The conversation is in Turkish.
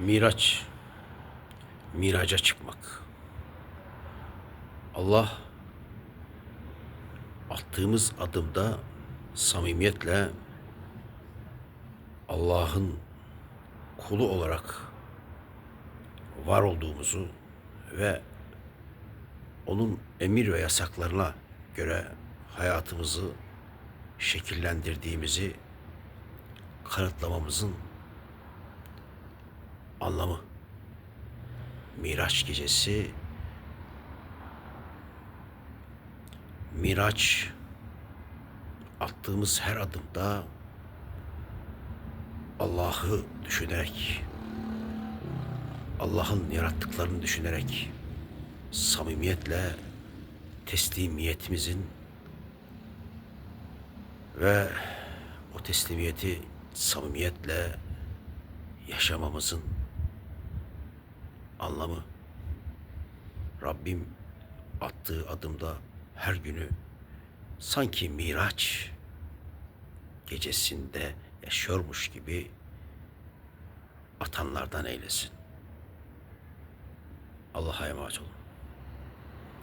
Miraç, miraca çıkmak. Allah attığımız adımda samimiyetle Allah'ın kulu olarak var olduğumuzu ve onun emir ve yasaklarına göre hayatımızı şekillendirdiğimizi kanıtlamamızın anlamı. Miraç gecesi Miraç attığımız her adımda Allah'ı düşünerek Allah'ın yarattıklarını düşünerek samimiyetle teslimiyetimizin ve o teslimiyeti samimiyetle yaşamamızın anlamı Rabbim attığı adımda her günü sanki Miraç gecesinde yaşıyormuş gibi atanlardan eylesin. Allah'a emanet olun.